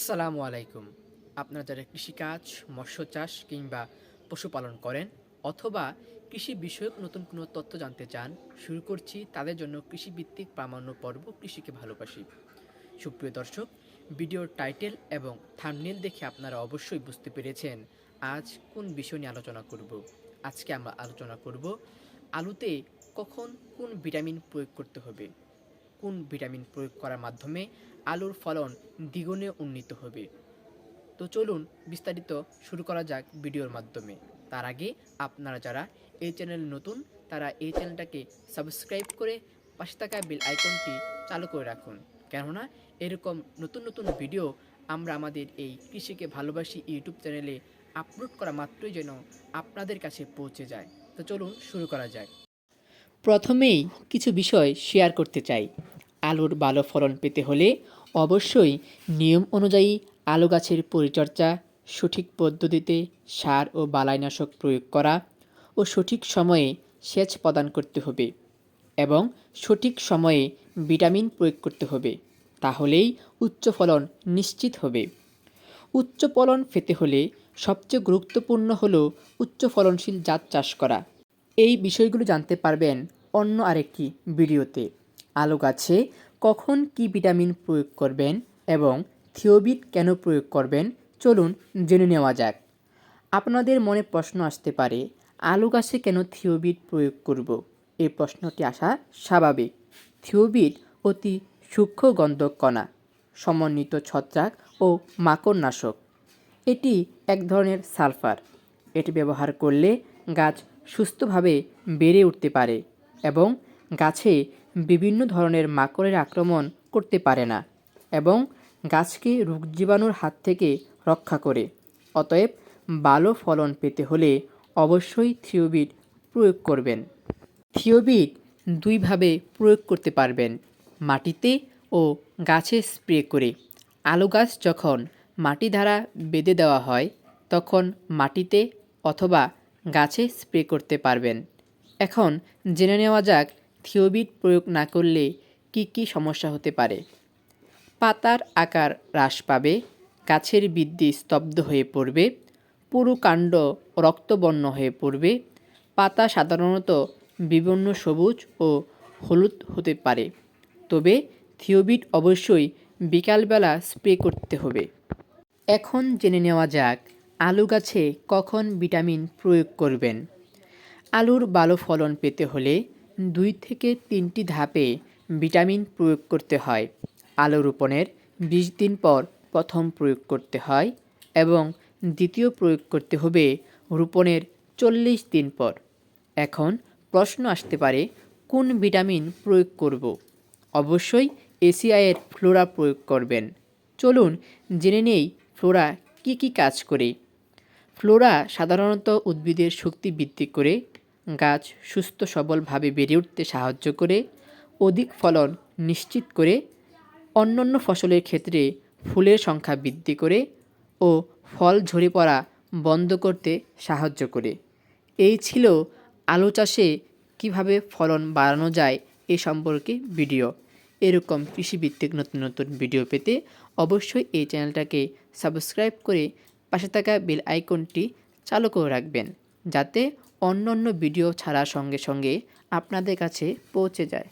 আসসালামু আলাইকুম। আপনারা যারা কৃষিকাজ মৎস্য চাষ কিংবা পশুপালন করেন অথবা কৃষি বিষয়ক নতুন কোনো তথ্য জানতে চান, শুরু করছি তাদের জন্য কৃষিভিত্তিক প্রামাণ্য পর্ব কৃষিকে ভালোবাসি। সুপ্রিয় দর্শক, ভিডিওর টাইটেল এবং থামনেল দেখে আপনারা অবশ্যই বুঝতে পেরেছেন আজ কোন বিষয় নিয়ে আলোচনা করব। আজকে আমরা আলোচনা করব আলুতে কখন কোন ভিটামিন প্রয়োগ করতে হবে। কোন ভিটামিন প্রয়োগ করার মাধ্যমে আলুর ফলন দ্বিগুণে উন্নীত হবে? তো চলুন বিস্তারিত শুরু করা যাক ভিডিওর মাধ্যমে। তার আগে আপনারা যারা এই চ্যানেল নতুন, তারা এই চ্যানেলটাকে সাবস্ক্রাইব করে পাশে থাকা বেল আইকনটি চালু করে রাখুন। কেননা এরকম নতুন নতুন ভিডিও আমরা আমাদের এই কৃষিকে ভালোবাসি ইউটিউব চ্যানেলে আপলোড করা মাত্রই যেন আপনাদের কাছে পৌঁছে যায়। তো চলুন শুরু করা যাক। প্রথমেই কিছু বিষয় শেয়ার করতে চাই। আলুর ভালো ফলন পেতে হলে অবশ্যই নিয়ম অনুযায়ী আলু গাছের পরিচর্যা, সঠিক পদ্ধতিতে সার ও বালাইনাশক প্রয়োগ করা ও সঠিক সময়ে সেচ প্রদান করতে হবে এবং সঠিক সময়ে ভিটামিন প্রয়োগ করতে হবে, তাহলেই উচ্চ ফলন নিশ্চিত হবে। উচ্চ ফলন পেতে হলে সবচেয়ে গুরুত্বপূর্ণ হল উচ্চ ফলনশীল জাত চাষ করা। এই বিষয়গুলো জানতে পারবেন অন্য আরেকটি ভিডিওতে। আলু গাছে কখন কি ভিটামিন প্রয়োগ করবেন এবং থিওবিট কেন প্রয়োগ করবেন চলুন জেনে নেওয়া যাক। আপনাদের মনে প্রশ্ন আসতে পারে, আলু গাছে কেন থিওবিট প্রয়োগ করব? এই প্রশ্নটি আসা স্বাভাবিক। থিওবিট অতি সূক্ষ্ম গন্ধক কণা সমন্বিত ছত্রাক ও মাকড়নাশক। এটি এক ধরনের সালফার। এটি ব্যবহার করলে গাছ সুস্থভাবে বেড়ে উঠতে পারে এবং গাছে বিভিন্ন ধরনের মাকড়ের আক্রমণ করতে পারে না এবং গাছকে রোগ জীবাণুর হাত থেকে রক্ষা করে। অতএব ভালো ফলন পেতে হলে অবশ্যই থিওবিট প্রয়োগ করবেন। থিওবিট দুইভাবে প্রয়োগ করতে পারবেন, মাটিতে ও গাছে স্প্রে করে। আলু গাছ যখন মাটি দ্বারা বেঁধে দেওয়া হয়, তখন মাটিতে অথবা গাছে স্প্রে করতে পারবেন। এখন জেনে নেওয়া যাক থিওবিট প্রয়োগ না করলে কি কি সমস্যা হতে পারে? পাতার আকার হ্রাস পাবে, গাছের বৃদ্ধি স্তব্ধ হয়ে পড়বে, পুরু কাণ্ড রক্তবর্ণ হয়ে পড়বে, পাতা সাধারণত বিভিন্ন সবুজ ও হলুদ হতে পারে। তবে থিওবিট অবশ্যই বিকালবেলা স্প্রে করতে হবে। এখন জেনে নেওয়া যাক, আলু গাছে কখন ভিটামিন প্রয়োগ করবেন? আলুর ভালো ফলন পেতে হলে দুই থেকে তিনটি ধাপে ভিটামিন প্রয়োগ করতে হয়। আলু রোপণের বিশ দিন পর প্রথম প্রয়োগ করতে হয় এবং দ্বিতীয় প্রয়োগ করতে হবে রোপণের চল্লিশ দিন পর। এখন প্রশ্ন আসতে পারে, কোন ভিটামিন প্রয়োগ করব? অবশ্যই এসিআইয়ের ফ্লোরা প্রয়োগ করবেন। চলুন জেনে নেই ফ্লোরা কি কি কাজ করে। ফ্লোরা সাধারণত উদ্ভিদের শক্তি বৃদ্ধি করে গাছ সুস্থ সবলভাবে বেড়ে উঠতে সাহায্য করে, অধিক ফলন নিশ্চিত করে, অন্যান্য ফসলের ক্ষেত্রে ফুলের সংখ্যা বৃদ্ধি করে ও ফল ঝরে পড়া বন্ধ করতে সাহায্য করে। এই ছিল আলু চাষে কীভাবে ফলন বাড়ানো যায় এ সম্পর্কে ভিডিও। এরকম কৃষিভিত্তিক নতুন নতুন ভিডিও পেতে অবশ্যই এই চ্যানেলটাকে সাবস্ক্রাইব করে পাশে থাকা বেল আইকনটি চালু করে রাখবেন। যাতে অন্য অন্য ভিডিও ছাড়ার সঙ্গে সঙ্গে আপনাদের কাছে পৌঁছে যায়।